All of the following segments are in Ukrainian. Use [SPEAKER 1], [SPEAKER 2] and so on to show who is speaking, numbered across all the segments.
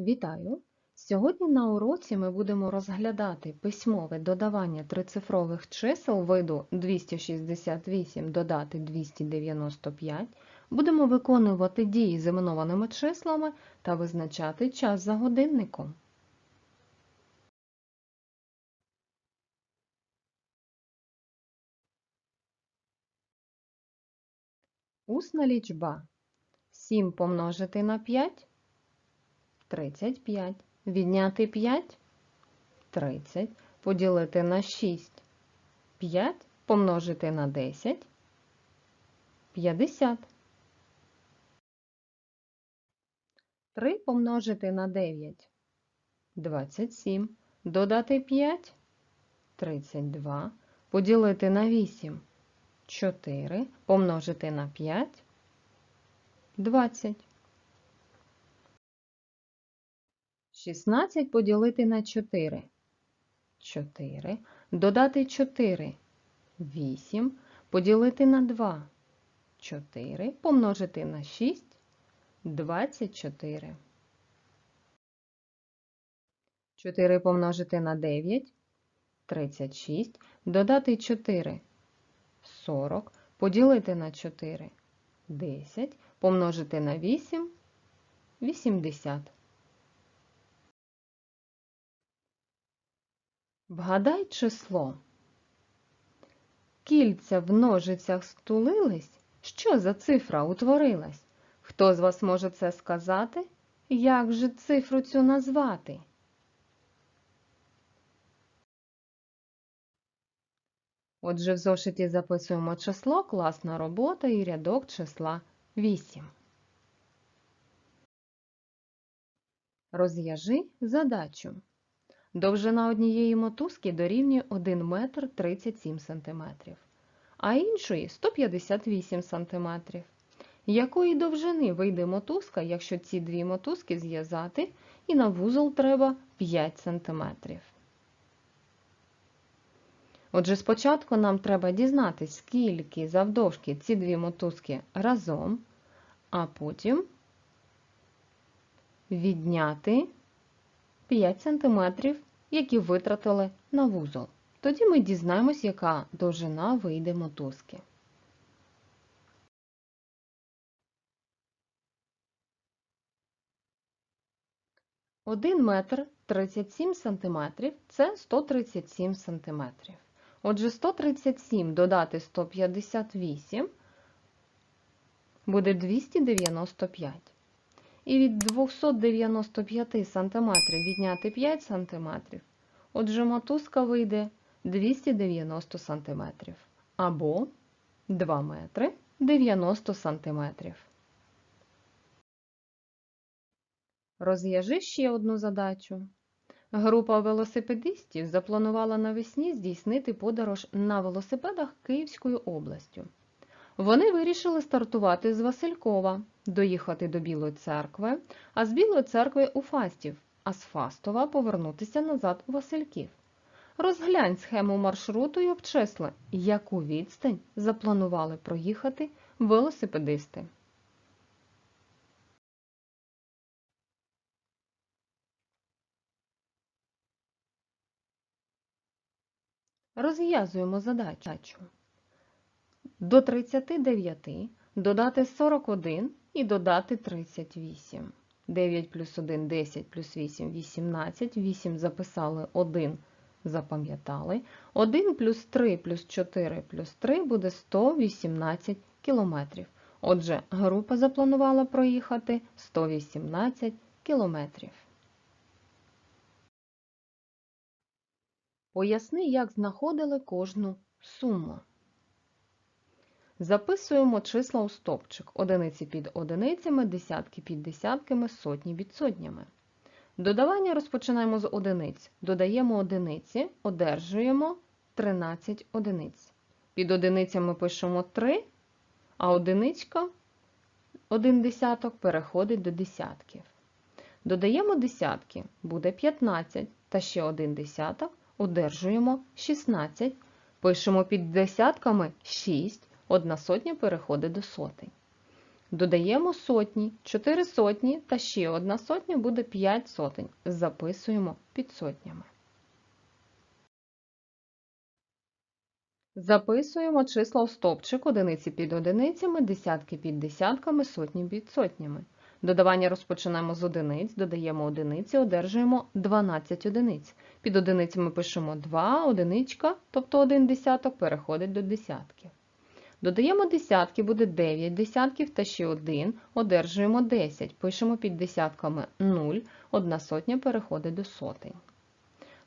[SPEAKER 1] Вітаю! Сьогодні на уроці ми будемо розглядати письмове додавання трицифрових чисел виду 268 додати 295. Будемо виконувати дії з іменованими числами та визначати час за годинником. Усна лічба 7 помножити на 5 35. Відняти 5 30. Поділити на 6 5 помножити на 10 50. 3 помножити на 9 27. Додати 5 32. Поділити на 8 4. Помножити на 5 20. 16 поділити на 4. 4. Додати 4. 8. Поділити на 2. 4. Помножити на 6. 24. 4 помножити на 9. 36. Додати 4. 40. Поділити на 4. 10. Помножити на 8. 80. Вгадай число. Кільця в ножицях стулились. Що за цифра утворилась? Хто з вас може це сказати? Як же цифру цю назвати? Отже, в зошиті записуємо число, класна робота і рядок числа 8. Розв'яжи задачу. Довжина однієї мотузки дорівнює 1 метр 37 см, а іншої 158 см. Якої довжини вийде мотузка, якщо ці дві мотузки зв'язати, і на вузол треба 5 см. Отже, спочатку нам треба дізнатися, скільки завдовжки ці дві мотузки разом, а потім відняти 5 см, які витратили на вузол. Тоді ми дізнаємось, яка довжина вийде мотузки. Один метр 37 сантиметрів – це 137 сантиметрів. Отже, 137 додати 158 буде 295. І від 295 см відняти 5 см. Отже, мотузка вийде 290 см. Або 2 метри 90 см. Розв'яжи ще одну задачу. Група велосипедистів запланувала навесні здійснити подорож на велосипедах Київською областю. Вони вирішили стартувати з Василькова, доїхати до Білої церкви, а з Білої церкви у Фастів, а з Фастова повернутися назад у Васильків. Розглянь схему маршруту і обчисли, яку відстань запланували проїхати велосипедисти. Розв'язуємо задачу. До 39 додати 41 і додати 38. 9 плюс 1 10 плюс 8 18. 8 записали 1, запам'ятали. 1 плюс 3 плюс 4 плюс 3 буде 118 кілометрів. Отже, група запланувала проїхати 118 кілометрів. Поясни, як знаходили кожну суму. Записуємо числа у стовпчик. Одиниці під одиницями, десятки під десятками, сотні під сотнями. Додавання розпочинаємо з одиниць. Додаємо одиниці, одержуємо 13 одиниць. Під одиницями пишемо 3, а одиничка, один десяток, переходить до десятків. Додаємо десятки, буде 15, та ще один десяток, одержуємо 16. Пишемо під десятками 6. Одна сотня переходить до сотень. Додаємо сотні, 4 сотні та ще одна сотня буде 5 сотень. Записуємо під сотнями. Записуємо числа у стовпчик одиниці під одиницями, десятки під десятками, сотні під сотнями. Додавання розпочинаємо з одиниць, додаємо одиниці, одержуємо 12 одиниць. Під одиницями пишемо 2, одиничка, тобто 1 десяток, переходить до десятків. Додаємо десятки, буде 9 десятків та ще 1, одержуємо 10. Пишемо під десятками 0, одна сотня переходить до сотень.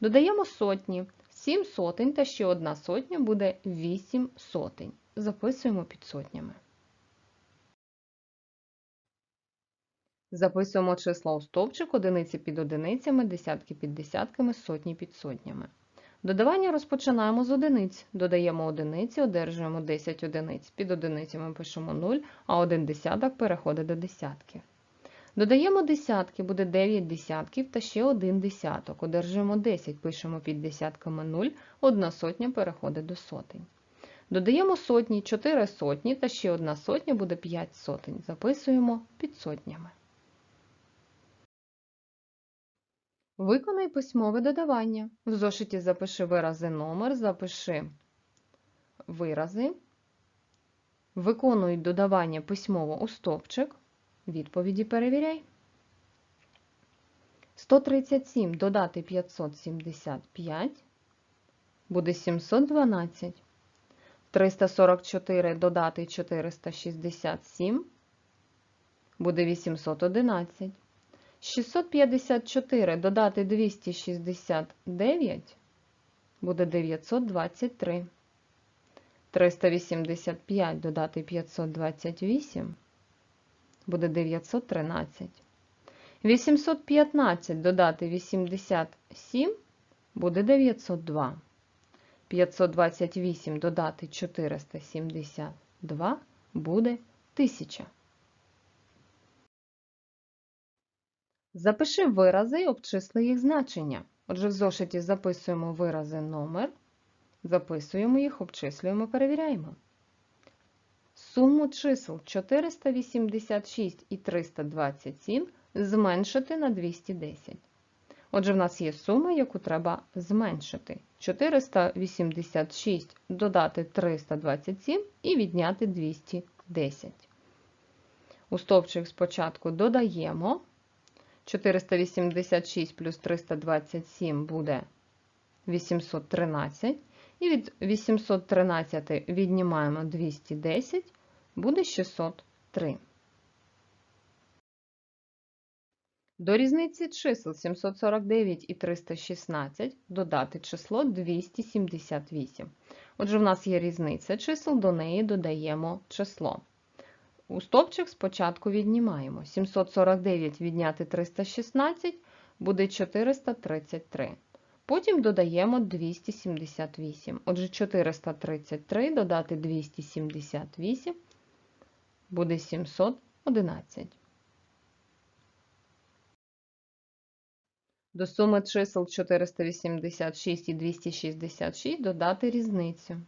[SPEAKER 1] Додаємо сотні, 7 сотень та ще одна сотня буде 8 сотень. Записуємо під сотнями. Записуємо числа у стовпчик, одиниці під одиницями, десятки під десятками, сотні під сотнями. Додавання розпочинаємо з одиниць. Додаємо одиниці, одержуємо 10 одиниць. Під одиницями пишемо 0, а 1 десяток переходить до десятків. Додаємо десятки, буде 9 десятків та ще 1 десяток. Одержуємо 10, пишемо під десятками 0, одна сотня переходить до сотень. Додаємо сотні, 4 сотні та ще одна сотня буде 5 сотень. Записуємо під сотнями. Виконай письмове додавання. В зошиті запиши вирази номер, запиши вирази. Виконуй додавання письмово у стовпчик. Відповіді перевіряй. 137 додати 575 буде 712. 344 додати 467 буде 811. 654 додати 269 буде 923. 385 додати 528 буде 913. 815 додати 87 буде 902. 528 додати 472 буде 1000. Запиши вирази і обчисли їх значення. Отже, в зошиті записуємо вирази номер, записуємо їх, обчислюємо, перевіряємо. Суму чисел 486 і 327 зменшити на 210. Отже, в нас є сума, яку треба зменшити. 486 додати 327 і відняти 210. У стовпчик спочатку додаємо. 486 плюс 327 буде 813. І від 813 віднімаємо 210, буде 603. До різниці чисел 749 і 316 додати число 278. Отже, в нас є різниця чисел, до неї додаємо число. У стовпчик спочатку віднімаємо. 749 відняти 316 буде 433. Потім додаємо 278. Отже, 433 додати 278 буде 711. До суми чисел 486 і 266 додати різницю.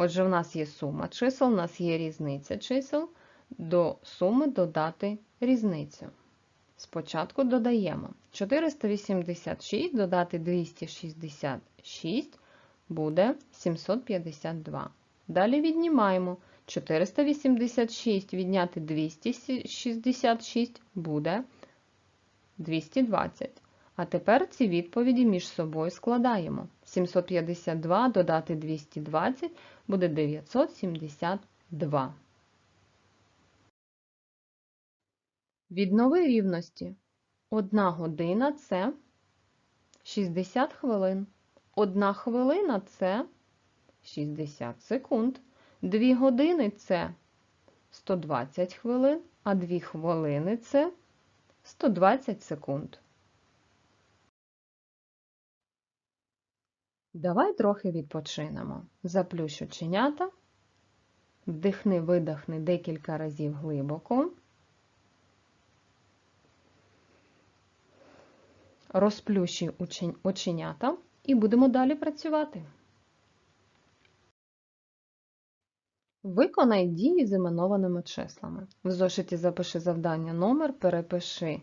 [SPEAKER 1] Отже, в нас є сума чисел, у нас є різниця чисел. До суми додати різницю. Спочатку додаємо 486 додати 266 буде 752. Далі віднімаємо 486 відняти 266 буде 220. А тепер ці відповіді між собою складаємо. 752 додати 220 буде 972. Віднови рівності. Одна година це 60 хвилин. Одна хвилина це 60 секунд. Дві години це 120 хвилин, а дві хвилини це 120 секунд. Давай трохи відпочинемо. Заплющ оченята, вдихни, видихни декілька разів глибоко. Розплющуй оченята і будемо далі працювати. Виконай дії з іменованими числами. В зошиті запиши завдання номер, перепиши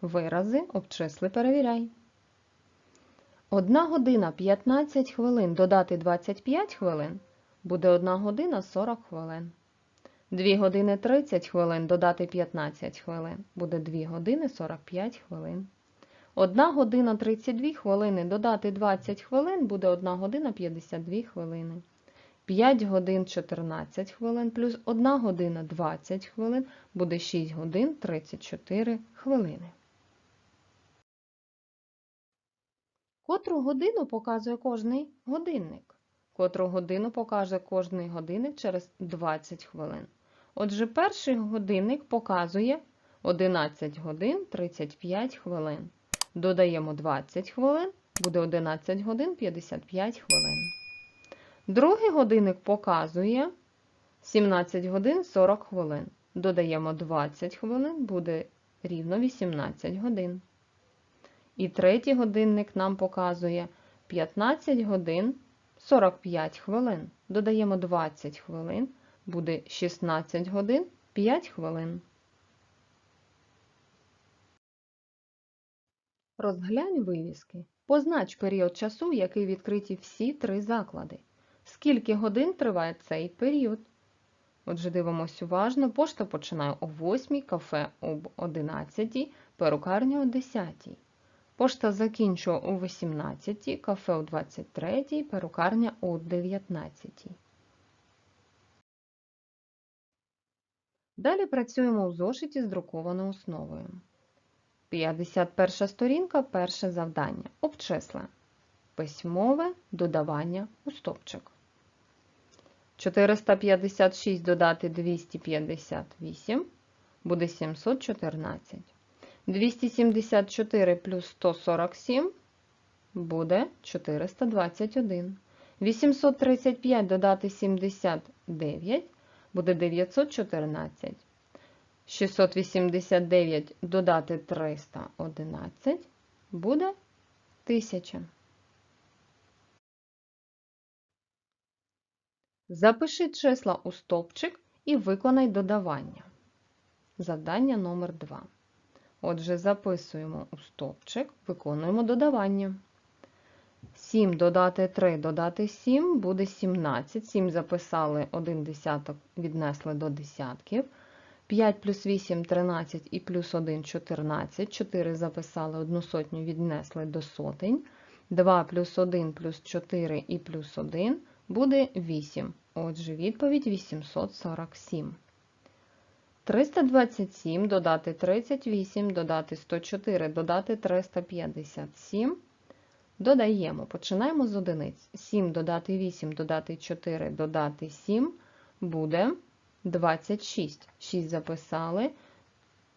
[SPEAKER 1] вирази, обчисли, перевіряй. 1 година 15 хвилин додати 25 хвилин буде 1 година 40 хвилин. 2 години 30 хвилин додати 15 хвилин буде 2 години 45 хвилин. 1 година 32 хвилини додати 20 хвилин буде 1 година 52 хвилини. 5 годин 14 хвилин плюс 1 година 20 хвилин буде 6 годин 34 хвилини. Котру годину показує кожний годинник? Котру годину покаже кожний годинник через 20 хвилин. Отже, перший годинник показує 11 годин 35 хвилин. Додаємо 20 хвилин, буде 11 годин 55 хвилин. Другий годинник показує 17 годин 40 хвилин. Додаємо 20 хвилин, буде рівно 18 годин. І третій годинник нам показує 15 годин 45 хвилин. Додаємо 20 хвилин, буде 16 годин 5 хвилин. Розглянь вивіски. Познач період часу, який відкриті всі три заклади. Скільки годин триває цей період? Отже, дивимось уважно. Пошта починає о 8, кафе об 11, перукарня о 10. Пошта закінчує о 18, кафе о 23, перукарня о 19. Далі працюємо у зошиті з друкованою основою. 51 сторінка, перше завдання. Обчисли. Письмове додавання у стопчик. 456 додати 258 буде 714. 274 плюс 147 буде 421. 835 додати 79 буде 914. 689 додати 311 буде 1000. Запиши числа у стовпчик і виконай додавання. Завдання номер 2. Отже, записуємо у стовпчик, виконуємо додавання. 7 додати 3 додати 7 буде 17. 7 записали 1 десяток, віднесли до десятків. 5 плюс 8 13 і плюс 1 14. 4 записали 1 сотню, віднесли до сотень. 2 плюс 1 плюс 4 і плюс 1 буде 8. Отже, відповідь 847. 327 додати 38, додати 104, додати 357. Додаємо, починаємо з одиниць. 7 додати 8, додати 4, додати 7 буде 26. 6 записали,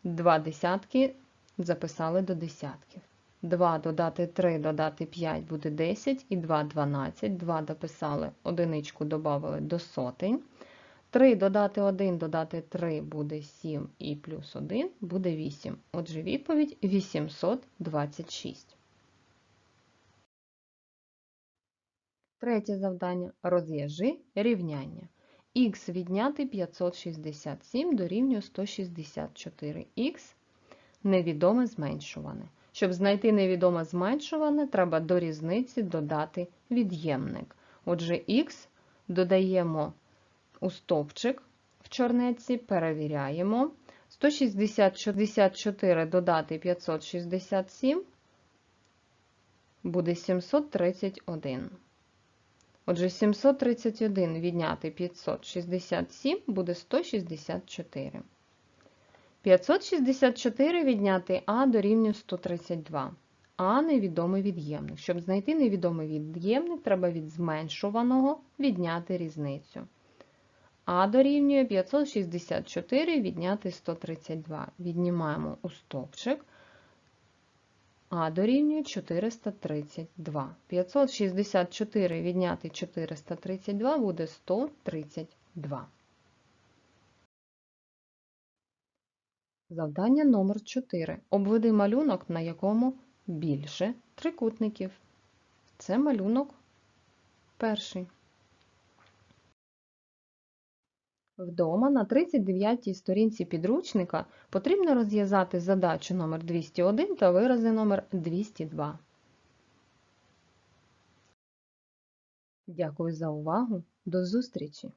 [SPEAKER 1] 2 десятки записали до десятків. 2 додати 3, додати 5 буде 10, і 2 12. 2 дописали, одиничку додали до сотень. 3 додати 1, додати 3 буде 7 і плюс 1 буде 8. Отже, відповідь 826. Третє завдання. Розв'яжи рівняння. Х відняти 567 дорівнює 164. Х невідоме зменшуване. Щоб знайти невідоме зменшуване, треба до різниці додати від'ємник. Отже, х додаємо у стовпчик в чорнеці, перевіряємо. 164 додати 567 буде 731. Отже, 731 відняти 567 буде 164. 564 відняти А дорівнює 132. А невідомий від'ємник. Щоб знайти невідомий від'ємник, треба від зменшуваного відняти різницю. А дорівнює 564 відняти 132. Віднімаємо у стовпчик. А дорівнює 432. 564 відняти 432 буде 132. Завдання номер 4. Обведи малюнок, на якому більше трикутників. Це малюнок перший. Вдома на 39-й сторінці підручника потрібно розв'язати задачу номер 201 та вирази номер 202. Дякую за увагу. До зустрічі!